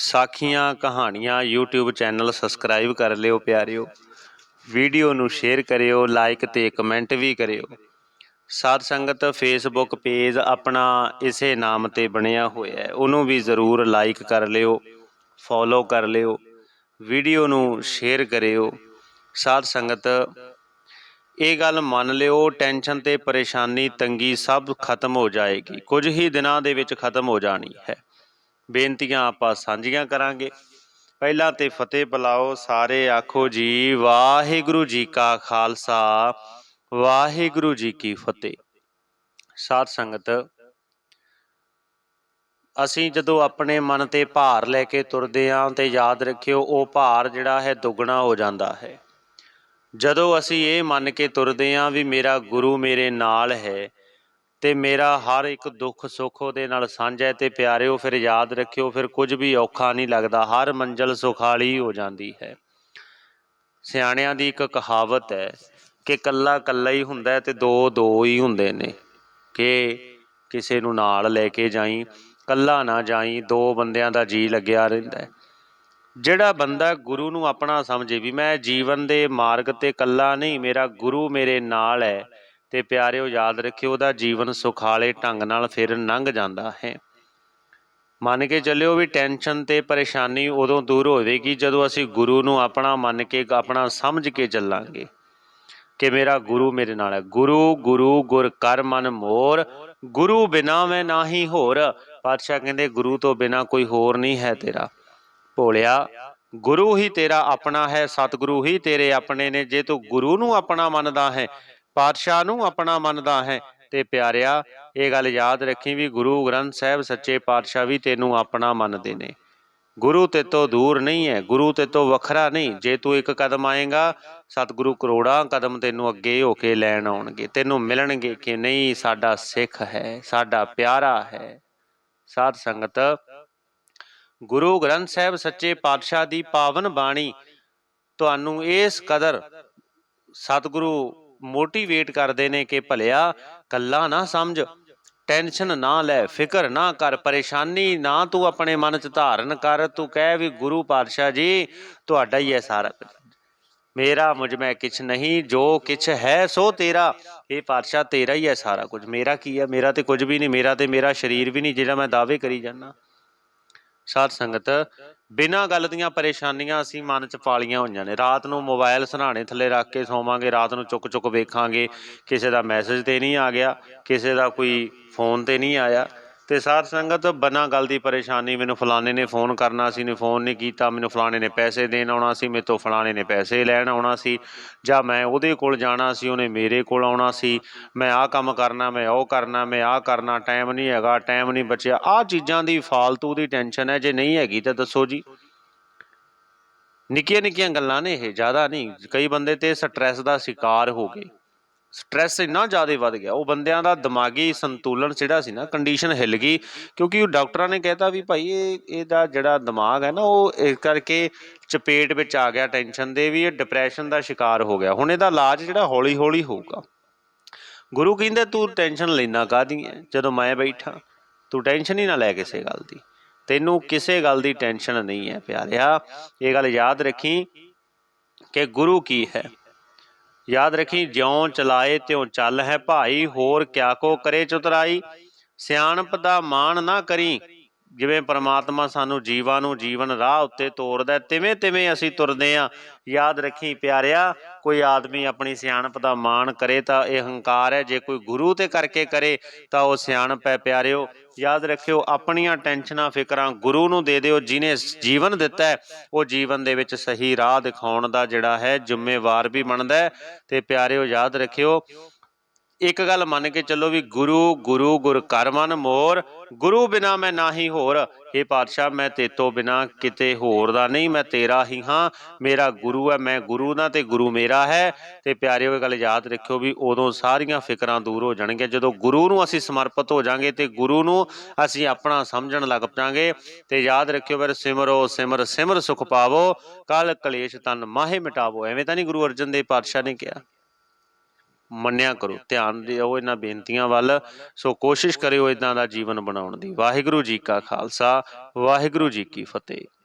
ਸਾਖੀਆਂ, ਕਹਾਣੀਆਂ, YouTube channel subscribe ਕਰ ਲਿਓ ਪਿਆਰਿਓ। ਵੀਡੀਓ ਨੂੰ ਸ਼ੇਅਰ ਕਰਿਓ ਲਾਈਕ ਤੇ ਕਮੈਂਟ ਵੀ ਕਰਿਓ। ਸਾਧ ਸੰਗਤ ਫੇਸਬੁੱਕ ਪੇਜ ਆਪਣਾ ਇਸੇ ਨਾਮ ਤੇ ਬਣਿਆ ਹੋਇਆ ਹੈ। ਉਹਨੂੰ ਵੀ ਜ਼ਰੂਰ ਲਾਈਕ ਕਰ ਲਿਓ ਫੋਲੋ ਕਰ ਲਿਓ, ਵੀਡੀਓ ਨੂੰ ਸ਼ੇਅਰ ਕਰਿਓ। ਸਾਧ ਸੰਗਤ, ਇਹ ਗੱਲ ਮੰਨ ਲਿਓ ਟੈਨਸ਼ਨ ਤੇ ਪਰੇਸ਼ਾਨੀ, ਤੰਗੀ ਸਭ ਖਤਮ ਹੋ ਜਾਏਗੀ। ਕੁਝ ਹੀ ਦਿਨਾਂ ਦੇ ਵਿੱਚ ਖਤਮ ਹੋ ਜਾਣੀ ਹੈ। ਬੇਨਤੀਆਂ ਆਪਾਂ ਸਾਂਝੀਆਂ ਕਰਾਂਗੇ। ਪਹਿਲਾਂ ਤੇ ਫਤਿਹ ਬੁਲਾਓ ਸਾਰੇ, ਆਖੋ ਜੀ, ਵਾਹਿਗੁਰੂ ਜੀ ਕਾ ਖਾਲਸਾ, ਵਾਹਿਗੁਰੂ ਜੀ ਕੀ ਫਤਿਹ। ਸਾਧ ਸੰਗਤ, ਅਸੀਂ ਜਦੋਂ ਆਪਣੇ ਮਨ ਤੇ ਭਾਰ ਲੈ ਕੇ ਤੁਰਦੇ ਆਂ ਤੇ ਯਾਦ ਰੱਖਿਓ, ਉਹ ਭਾਰ ਜਿਹੜਾ ਹੈ ਦੁੱਗਣਾ ਹੋ ਜਾਂਦਾ ਹੈ। ਜਦੋਂ ਅਸੀਂ ਇਹ ਮੰਨ ਕੇ ਤੁਰਦੇ ਆਂ ਵੀ ਮੇਰਾ ਗੁਰੂ ਮੇਰੇ ਨਾਲ ਹੈ ਤੇ ਮੇਰਾ ਹਰ ਇੱਕ ਦੁੱਖ ਸੁੱਖ ਉਹਦੇ ਨਾਲ ਸਾਂਝਾ ਹੈ ਤੇ ਪਿਆਰਿਓ, ਫਿਰ ਯਾਦ ਰੱਖਿਓ, ਫਿਰ ਕੁਝ ਵੀ ਔਖਾ ਨਹੀਂ ਲੱਗਦਾ, ਹਰ ਮੰਜ਼ਲ ਸੁਖਾਲੀ ਹੋ ਜਾਂਦੀ ਹੈ। ਸਿਆਣਿਆਂ ਦੀ ਇੱਕ ਕਹਾਵਤ ਹੈ ਕਿ ਕੱਲਾ ਕੱਲਾ ਹੀ ਹੁੰਦਾ ਹੈ ਤੇ ਦੋ ਦੋ ਹੀ ਹੁੰਦੇ ਨੇ, ਕਿ ਕਿਸੇ ਨੂੰ ਨਾਲ ਲੈ ਕੇ ਜਾਈ, ਕੱਲਾ ਨਾ ਜਾਈ, ਦੋ ਬੰਦਿਆਂ ਦਾ ਜੀ ਲੱਗਿਆ ਰਹਿੰਦਾ ਜਿਹੜਾ ਬੰਦਾ ਗੁਰੂ ਨੂੰ ਆਪਣਾ ਸਮਝੇ ਵੀ ਮੈਂ ਜੀਵਨ ਦੇ ਮਾਰਗ ਤੇ ਕੱਲਾ ਨਹੀਂ, ਮੇਰਾ ਗੁਰੂ ਮੇਰੇ ਨਾਲ ਹੈ ਤੇ ਪਿਆਰਿਓ ਯਾਦ ਰੱਖਿਓ, ਉਹਦਾ ਜੀਵਨ ਸੁਖਾਲੇ ਢੰਗ ਨਾਲ ਫਿਰ ਲੰਘ ਜਾਂਦਾ ਹੈ। ਮੰਨ ਕੇ ਚੱਲਿਓ ਵੀ ਟੈਨਸ਼ਨ ਤੇ ਪਰੇਸ਼ਾਨੀ ਉਦੋਂ ਦੂਰ ਹੋਵੇਗੀ ਜਦੋਂ ਅਸੀਂ ਗੁਰੂ ਨੂੰ ਆਪਣਾ ਮੰਨ ਕੇ, ਆਪਣਾ ਸਮਝ ਕੇ ਚੱਲਾਂਗੇ ਕਿ ਮੇਰਾ ਗੁਰੂ ਮੇਰੇ ਨਾਲ ਹੈ। ਗੁਰੂ ਗੁਰੂ, ਗੁਰ, ਕਰ, ਮਨ, ਮੋਰ, ਗੁਰੂ ਬਿਨਾ ਮੈਂ ਨਾਹੀ ਹੋਰ। ਪਾਤਸ਼ਾਹ ਕਹਿੰਦੇ, ਗੁਰੂ ਤੋਂ ਬਿਨਾ ਕੋਈ ਹੋਰ ਨਹੀਂ ਹੈ ਤੇਰਾ। ਭੋਲਿਆ, ਗੁਰੂ ਹੀ ਤੇਰਾ ਆਪਣਾ ਹੈ, ਸਤਿਗੁਰੂ ਹੀ ਤੇਰੇ ਆਪਣੇ ਨੇ। ਜੇ ਤੂੰ ਗੁਰੂ ਨੂੰ ਆਪਣਾ ਮੰਨਦਾ ਹੈ ਪਾਤਸ਼ਾਹ ਨੂੰ ਆਪਣਾ ਮੰਨਦਾ ਹੈ। ਤੇ ਪਿਆਰਿਆ, ਇਹ ਗੱਲ ਯਾਦ ਰੱਖੀ ਵੀ ਗੁਰੂ ਗ੍ਰੰਥ ਸਾਹਿਬ ਸੱਚੇ ਪਾਤਸ਼ਾਹ ਵੀ ਤੈਨੂੰ ਆਪਣਾ ਮੰਨਦੇ ਨੇ। ਗੁਰੂ ਤੇ ਤੋਂ ਦੂਰ ਨਹੀਂ ਹੈ, ਗੁਰੂ ਤੇ ਤੋਂ ਵੱਖਰਾ ਨਹੀਂ। ਜੇ ਤੂੰ ਇੱਕ ਕਦਮ ਆਏਗਾ, ਸਤਿਗੁਰੂ ਕਰੋੜਾਂ ਕਦਮ ਤੈਨੂੰ ਅੱਗੇ ਹੋ ਕੇ ਲੈਣ ਆਉਣਗੇ। ਤੈਨੂੰ ਮਿਲਣਗੇ ਕਿ ਨਹੀਂ, ਸਾਡਾ ਸਿੱਖ ਹੈ, ਸਾਡਾ ਪਿਆਰਾ ਹੈ। ਸਾਧ ਸੰਗਤ, ਗੁਰੂ ਗ੍ਰੰਥ ਸਾਹਿਬ ਸੱਚੇ ਪਾਤਸ਼ਾਹ ਦੀ ਪਾਵਨ ਬਾਣੀ ਤੁਹਾਨੂੰ ਇਸ ਕਦਰ ਸਤਿਗੁਰੂ ਮੋਟੀਵੇਟ ਕਰਦੇ ਨੇ ਕਿ ਭਲਿਆ ਕੱਲਾ ਨਾ ਸਮਝ। ਟੈਨਸ਼ਨ ਨਾ ਲੈ, ਫਿਕਰ ਨਾ ਕਰ, ਪਰੇਸ਼ਾਨੀ ਨਾ ਤੂੰ ਆਪਣੇ ਮਨ 'ਚ ਧਾਰਨ ਕਰ। ਤੂੰ ਕਹਿ ਵੀ ਗੁਰੂ ਪਾਤਸ਼ਾਹ ਜੀ, ਤੁਹਾਡਾ ਹੀ ਹੈ ਸਾਰਾ ਕੁਝ। ਮੇਰਾ ਮੁਝ ਮੈਂ ਕਿਛ ਨਹੀਂ, ਜੋ ਕਿਛ ਹੈ ਸੋ ਤੇਰਾ। ਇਹ ਪਾਤਸ਼ਾਹ, ਤੇਰਾ ਹੀ ਹੈ ਸਾਰਾ ਕੁਝ। ਮੇਰਾ ਕੀ ਹੈ? ਮੇਰਾ ਤੇ ਕੁਝ ਵੀ ਨਹੀਂ, ਮੇਰਾ ਤੇ ਮੇਰਾ ਸਰੀਰ ਵੀ ਨਹੀਂ, ਜਿਹੜਾ ਮੈਂ ਦਾਅਵੇ ਕਰੀ ਜਾਂਦਾ। ਸਾਧ ਸੰਗਤ, ਬਿਨਾਂ ਗੱਲ ਦੀਆਂ ਪਰੇਸ਼ਾਨੀਆਂ ਅਸੀਂ ਮਨ 'ਚ ਪਾਲੀਆਂ ਹੋਈਆਂ ਨੇ। ਰਾਤ ਨੂੰ ਮੋਬਾਈਲ ਸਰਾਣੇ ਥੱਲੇ ਰੱਖ ਕੇ ਸੌਵਾਂਗੇ, ਰਾਤ ਨੂੰ ਚੁੱਕ ਚੁੱਕ ਵੇਖਾਂਗੇ, ਕਿਸੇ ਦਾ ਮੈਸੇਜ ਤੇ ਨਹੀਂ ਆ ਗਿਆ, ਕਿਸੇ ਦਾ ਕੋਈ ਫੋਨ ਤੇ ਨਹੀਂ ਆਇਆ। ਤੇ ਸਾਧ ਸੰਗਤ, ਬਿਨਾਂ ਗੱਲ ਦੀ ਪਰੇਸ਼ਾਨੀ ਮੈਨੂੰ ਫਲਾਣੇ ਨੇ ਫੋਨ ਕਰਨਾ ਸੀ, ਨੇ ਫੋਨ ਨਹੀਂ ਕੀਤਾ, ਮੈਨੂੰ ਫਲਾਣੇ ਨੇ ਪੈਸੇ ਦੇਣ ਆਉਣਾ ਸੀ, ਮੇਰੇ ਤੋਂ ਫਲਾਣੇ ਨੇ ਪੈਸੇ ਲੈਣ ਆਉਣਾ ਸੀ, ਜਾਂ ਮੈਂ ਉਹਦੇ ਕੋਲ ਜਾਣਾ ਸੀ, ਉਹਨੇ ਮੇਰੇ ਕੋਲ ਆਉਣਾ ਸੀ, ਮੈਂ ਆਹ ਕੰਮ ਕਰਨਾ, ਮੈਂ ਉਹ ਕਰਨਾ, ਮੈਂ ਆਹ ਕਰਨਾ, ਟਾਈਮ ਨਹੀਂ ਹੈਗਾ, ਟਾਈਮ ਨਹੀਂ ਬਚਿਆ, ਆਹ ਚੀਜ਼ਾਂ ਦੀ ਫਾਲਤੂ ਦੀ ਟੈਨਸ਼ਨ ਹੈ, ਜੇ ਨਹੀਂ ਹੈਗੀ ਤਾਂ ਦੱਸੋ ਜੀ। ਨਿੱਕੀਆਂ ਨਿੱਕੀਆਂ ਗੱਲਾਂ ਨੇ ਇਹ, ਜ਼ਿਆਦਾ ਨਹੀਂ, ਕਈ ਬੰਦੇ ਤੇ ਸਟ੍ਰੈਸ ਦਾ ਸ਼ਿਕਾਰ ਹੋ ਗਏ। ਸਟ੍ਰੈਸ ਇੰਨਾ ਜ਼ਿਆਦਾ ਵੱਧ ਗਿਆ, ਉਹ ਬੰਦਿਆਂ ਦਾ ਦਿਮਾਗੀ ਸੰਤੁਲਨ ਜਿਹੜਾ ਸੀ ਨਾ ਕੰਡੀਸ਼ਨ ਹਿੱਲ ਗਈ, ਕਿਉਂਕਿ ਉਹ ਡਾਕਟਰਾਂ ਨੇ ਕਹਿਤਾ ਵੀ ਭਾਈ ਇਹ, ਇਹਦਾ ਜਿਹੜਾ ਦਿਮਾਗ ਹੈ ਨਾ, ਉਹ ਇਸ ਕਰਕੇ ਚਪੇਟ ਵਿੱਚ ਆ ਗਿਆ ਟੈਨਸ਼ਨ ਦੇ ਵੀ, ਇਹ ਡਿਪਰੈਸ਼ਨ ਦਾ ਸ਼ਿਕਾਰ ਹੋ ਗਿਆ। ਹੁਣ ਇਹਦਾ ਇਲਾਜ ਜਿਹੜਾ ਹੌਲੀ ਹੌਲੀ ਹੋਊਗਾ। ਗੁਰੂ ਕਹਿੰਦੇ, ਤੂੰ ਟੈਨਸ਼ਨ ਲੈਣਾ ਕਾਹਦੀ ਹੈ ਜਦੋਂ ਮੈਂ ਬੈਠਾ, ਤੂੰ ਟੈਨਸ਼ਨ ਹੀ ਨਾ ਲੈ ਕਿਸੇ ਗੱਲ ਦੀ। ਤੈਨੂੰ ਕਿਸੇ ਗੱਲ ਦੀ ਟੈਨਸ਼ਨ ਨਹੀਂ ਹੈ ਪਿਆਰਿਆ। ਇਹ ਗੱਲ ਯਾਦ ਰੱਖੀ ਕਿ ਗੁਰੂ ਕੀ ਹੈ? ਯਾਦ ਰੱਖੀ, ਜਿਉਂ ਚਲਾਏ ਤਿਉ ਚੱਲ ਹੈ ਭਾਈ, ਹੋਰ ਕਿਆ ਕੋ ਕਰੇ ਚੁਤਰਾਈ। ਸਿਆਣਪ ਦਾ ਮਾਣ ਨਾ ਕਰੀ। ਜਿਵੇਂ ਪ੍ਰਮਾਤਮਾ ਸਾਨੂੰ ਜੀਵਾਂ ਨੂੰ ਜੀਵਨ ਰਾਹ ਉੱਤੇ ਤੋਰਦਾ ਤਿਵੇਂ ਤਿਵੇਂ ਅਸੀਂ ਤੁਰਦੇ ਆਂ ਯਾਦ ਰੱਖੀ ਪਿਆਰਿਆ ਕੋਈ ਆਦਮੀ ਆਪਣੀ ਸਿਆਣਪ ਦਾ ਮਾਣ ਕਰੇ ਤਾਂ ਇਹ ਹੰਕਾਰ ਹੈ। ਜੇ ਕੋਈ ਗੁਰੂ ਤੇ ਕਰਕੇ ਕਰੇ ਤਾਂ ਉਹ ਸਿਆਣਪ ਹੈ ਪਿਆਰਿਓ। ਯਾਦ ਰੱਖਿਓ, ਆਪਣੀਆਂ ਟੈਨਸ਼ਨਾਂ, ਫਿਕਰਾਂ ਗੁਰੂ ਨੂੰ ਦੇ ਦਿਓ, ਜਿਨੇ ਜੀਵਨ ਦਿੱਤਾ ਉਹ ਜੀਵਨ ਦੇ ਵਿੱਚ ਸਹੀ ਰਾਹ ਦਿਖਾਉਣ ਦਾ ਜਿਹੜਾ ਹੈ, ਜ਼ਿੰਮੇਵਾਰ ਵੀ ਬਣਦਾ ਹੈ। ਤੇ ਪਿਆਰਿਓ, ਯਾਦ ਰੱਖਿਓ ਇੱਕ ਗੱਲ ਮੰਨ ਕੇ ਚੱਲੋ ਵੀ ਗੁਰੂ ਗੁਰੂ ਗੁਰ ਕਰਮਨ ਮੋਰ, ਗੁਰੂ ਬਿਨਾ ਮੈਂ ਨਾਹੀ ਹੋਰ। ਇਹ ਪਾਤਸ਼ਾਹ, ਮੈਂ ਤੇਤੋਂ ਬਿਨਾ ਕਿਤੇ ਹੋਰ ਦਾ ਨਹੀਂ, ਮੈਂ ਤੇਰਾ ਹੀ ਹਾਂ। ਮੇਰਾ ਗੁਰੂ ਹੈ, ਮੈਂ ਗੁਰੂ ਦਾ ਤੇ ਗੁਰੂ ਮੇਰਾ ਹੈ। ਤੇ ਪਿਆਰਿਓ ਇਹ ਗੱਲ ਯਾਦ ਰੱਖਿਓ ਵੀ ਉਦੋਂ ਸਾਰੀਆਂ ਫਿਕਰਾਂ ਦੂਰ ਹੋ ਜਾਣਗੀਆਂ। ਜਦੋਂ ਗੁਰੂ ਨੂੰ ਅਸੀਂ ਸਮਰਪਿਤ ਹੋ ਜਾਾਂਗੇ ਤੇ ਗੁਰੂ ਨੂੰ ਅਸੀਂ ਆਪਣਾ ਸਮਝਣ ਲੱਗ ਪਾਂਗੇ ਤੇ ਯਾਦ ਰੱਖਿਓ ਫਿਰ ਸਿਮਰੋ, ਸਿਮਰ ਸਿਮਰ ਸੁਖ ਪਾਵੋ। ਕਲ ਕਲੇਸ਼ ਤਨ ਮਾਹੇ ਮਿਟਾਵੋ। ਐਵੇਂ ਤਾਂ ਨਹੀਂ ਗੁਰੂ ਅਰਜਨ ਦੇਵ ਪਾਤਸ਼ਾਹ ਨੇ ਕਿਹਾ? ਮੰਨਿਆ ਕਰੋ, ਧਿਆਨ ਦਿਓ ਇਹਨਾਂ ਬੇਨਤੀਆਂ ਵੱਲ। ਸੋ ਕੋਸ਼ਿਸ਼ ਕਰਿਓ ਇਦਾਂ ਦਾ ਜੀਵਨ ਬਣਾਉਣ ਦੀ। ਵਾਹਿਗੁਰੂ ਜੀ ਕਾ ਖਾਲਸਾ, ਵਾਹਿਗੁਰੂ ਜੀ ਕੀ ਫਤਿਹ।